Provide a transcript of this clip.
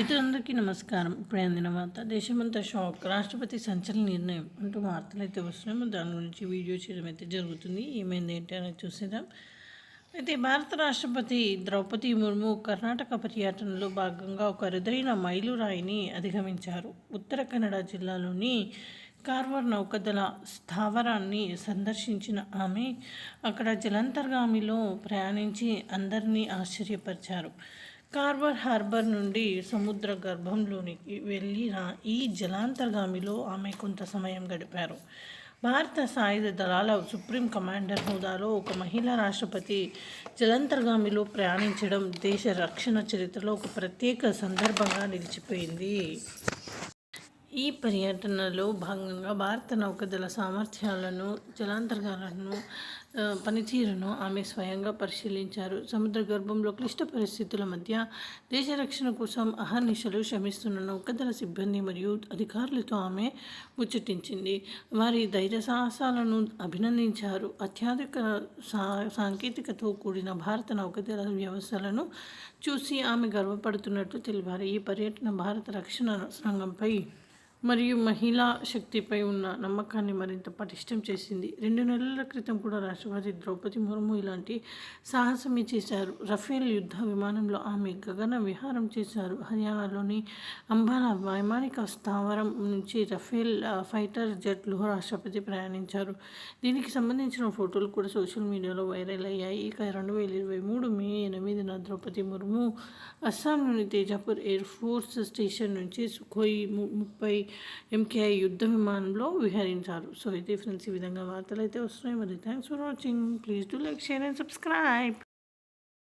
మిత్రులందరికీ నమస్కారం. ఇప్పుడు అందిన వార్త దేశమంతా షాక్ రాష్ట్రపతి సంచలన నిర్ణయం అంటూ వార్తలు అయితే వస్తున్నాము దాని గురించి వీడియో చేయడం అయితే జరుగుతుంది. ఏమైంది ఏంటి అనేది చూసేద్దాం. అయితే భారత రాష్ట్రపతి ద్రౌపది ముర్ము కర్ణాటక పర్యటనలో భాగంగా ఒక అరుదైన మైలురాయిని అధిగమించారు. ఉత్తర కన్నడ జిల్లాలోని కార్వర్ నౌకదళ స్థావరాన్ని సందర్శించిన ఆమె అక్కడ జలంతర్గామిలో ప్రయాణించి అందరినీ ఆశ్చర్యపరిచారు. కార్వర్ హార్బర్ నుండి సముద్ర గర్భంలోనికి వెళ్ళిన ఈ జలాంతర్గామిలో ఆమె కొంత సమయం గడిపారు. భారత సాయుధ దళాల సుప్రీం కమాండర్ హోదాలో ఒక మహిళా రాష్ట్రపతి జలంతర్గామిలో ప్రయాణించడం దేశ రక్షణ చరిత్రలో ఒక ప్రత్యేక సందర్భంగా నిలిచిపోయింది. ఈ పర్యటనలో భాగంగా భారత నౌకదళ సామర్థ్యాలను జలాంతర్గాలను పనితీరును ఆమె స్వయంగా పరిశీలించారు. సముద్ర గర్భంలో క్లిష్ట పరిస్థితుల మధ్య దేశ రక్షణ కోసం అహర్నిశలు శ్రమిస్తున్న నౌకదళ సిబ్బంది మరియు అధికారులతో ఆమె ముచ్చటించింది. వారి ధైర్య సాహసాలను అభినందించారు. అత్యాధునిక సా సాంకేతికతో కూడిన భారత నౌకదళ వ్యవస్థలను చూసి ఆమె గర్వపడుతున్నట్లు తెలిపారు. ఈ పర్యటన భారత రక్షణ రంగంపై మరియు మహిళా శక్తిపై ఉన్న నమ్మకాన్ని మరింత పటిష్టం చేసింది. రెండు నెలల క్రితం కూడా రాష్ట్రపతి ద్రౌపది ముర్ము ఇలాంటి సాహసమే చేశారు. రఫేల్ యుద్ధ విమానంలో ఆమె గగన విహారం చేశారు. హర్యానాలోని అంబాలా వైమానిక స్థావరం నుంచి రఫేల్ ఫైటర్ జెట్లో రాష్ట్రపతి ప్రయాణించారు. దీనికి సంబంధించిన ఫోటోలు కూడా సోషల్ మీడియాలో వైరల్ అయ్యాయి. ఇక రెండు వేల ఇరవై మూడు మే ఎనిమిదిన ద్రౌపది ముర్ము అస్సాంలోని తేజాపూర్ ఎయిర్ ఫోర్స్ స్టేషన్ నుంచి సుఖోయి ము- ముప్పై ఎంకే యుద్ధ విమానంలో విహరించారు. సో అయితే ఫ్రెండ్స్ ఈ విధంగా వార్తలు అయితే వస్తున్నాయి. మరి thanks for watching. Please do like share and subscribe.